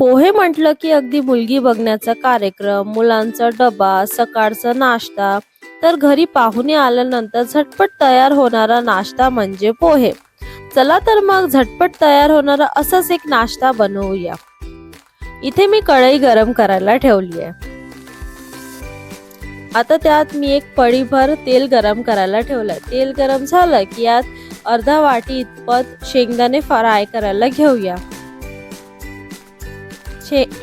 पोहे म्हटलं की अगदी मुलगी बघण्याचा कार्यक्रम मुलांचा डबा सकाळचा नाश्ता तर घरी पाहुणे आल्यानंतर झटपट तयार होणारा नाश्ता म्हणजे पोहे. चला तर मग झटपट तयार होणारा असाच एक नाश्ता बनवूया. इथे मी कढई गरम करायला ठेवली आहे. आता त्यात मी एक पळीभर तेल गरम करायला ठेवलं तेल गरम झालं की यात अर्धा वाटी इतपत शेंगदाणे फ्राय करायला घेऊया.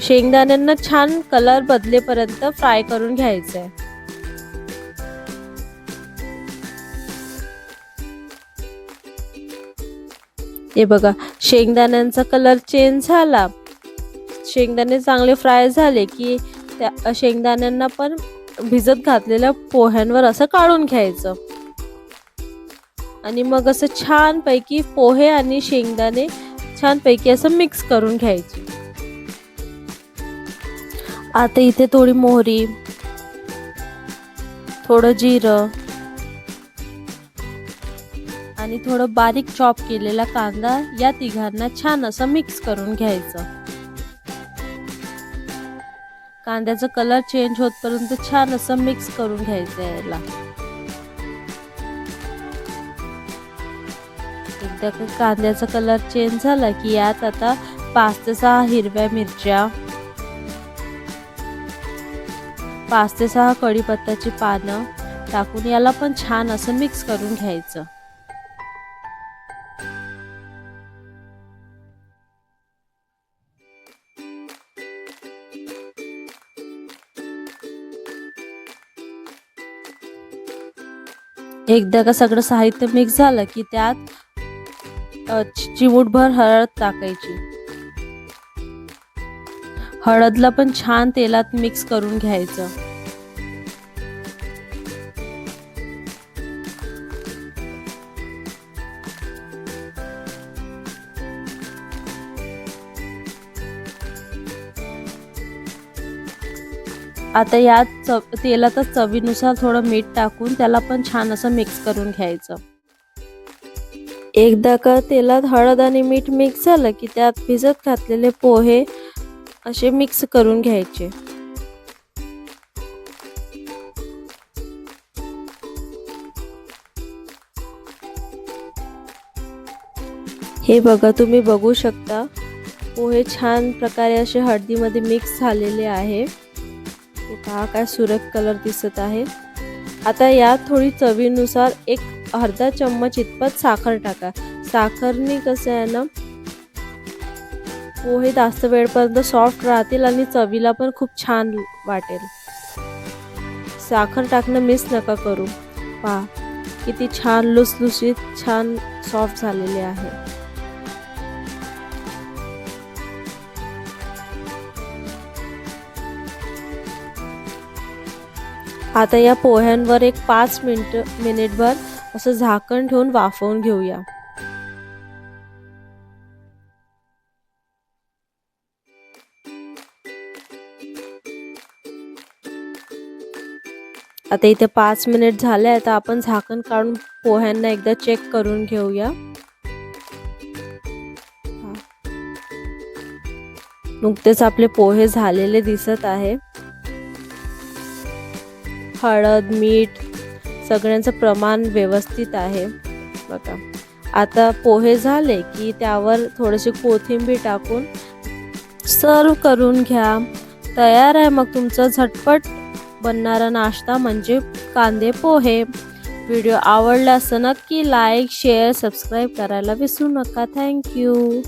शेंगदाण्यांना छान कलर बदलेपर्यंत फ्राय करून घ्यायचंय. हे बघा शेंगदाण्यांचा कलर चेंज झाला. शेंगदाणे चांगले फ्राय झाले की त्या शेंगदाण्यांना पण भिजत घातलेल्या पोह्यांवर असं काढून घ्यायचं. आणि मग असं छानपैकी पोहे आणि शेंगदाणे छानपैकी असं मिक्स करून घ्यायचे. आता इथे थोडी मोहरी थोडं जिरं आणि थोडं बारीक चॉप केलेला कांदा या तिघांना छान असं मिक्स करून घ्यायचं. कांद्याचा कलर चेंज होतपर्यंत छान असं मिक्स करून घ्यायचं याला. एकदा कांद्याचा कलर चेंज झाला की यात आता पाच ते सहा हिरव्या मिरच्या पाच ते सहा कढीपत्त्याची पानं टाकून याला पण छान असं मिक्स करून घ्यायचं. एकदा का सगळं साहित्य मिक्स झालं की त्यात चिमूटभर हळद टाकायची. हळदला पण छान तेलात मिक्स करून घ्यायचं. आता यात चव तेलातच चवीनुसार थोडं मीठ टाकून त्याला पण छान असं मिक्स करून घ्यायचं. एकदा का तेलात हळद आणि मीठ मिक्स झालं की त्यात भिजत घातलेले पोहे असे मिक्स करून घ्यायचे. हे बघा तुम्ही बघू शकता पोहे छान प्रकारे असे हळदीमध्ये मिक्स झालेले आहे. हे पहा काय सुरख कलर दिसत आहे. आता यात थोडी चवीनुसार एक अर्धा चम्मच इतपत साखर टाका. साखरनी कसं आहे ना पोहे जास्त वेळपर्यंत सॉफ्ट राहतील आणि चवीला पण खूप छान वाटेल. साखर टाकणं मिस नका करू. पहा किती छान लुसलुशीत छान सॉफ्ट झालेले आहे. आता या पोह्यांवर एक पाच मिनिट मिनिटभर असं झाकण ठेवून वाफवून घेऊया. आता इथे पाच मिनिट झाले आता आपण झाकण काढून पोह्यांना एकदा चेक करून घेऊया. नुकतेच आपले पोहे झालेले दिसत आहे. हळद मीठ सगळ्यांचं प्रमाण व्यवस्थित आहे. बघा. आता पोहे झाले की त्यावर थोडीशी कोथिंबीर टाकून सर्व करून घ्या. तयार आहे मग तुमचं झटपट. बनणारा नाश्ता म्हणजे कांदे पोहे. व्हिडिओ आवडला असं नक्की लाईक शेअर सबस्क्राईब करायला विसरू नका. थँक्यू.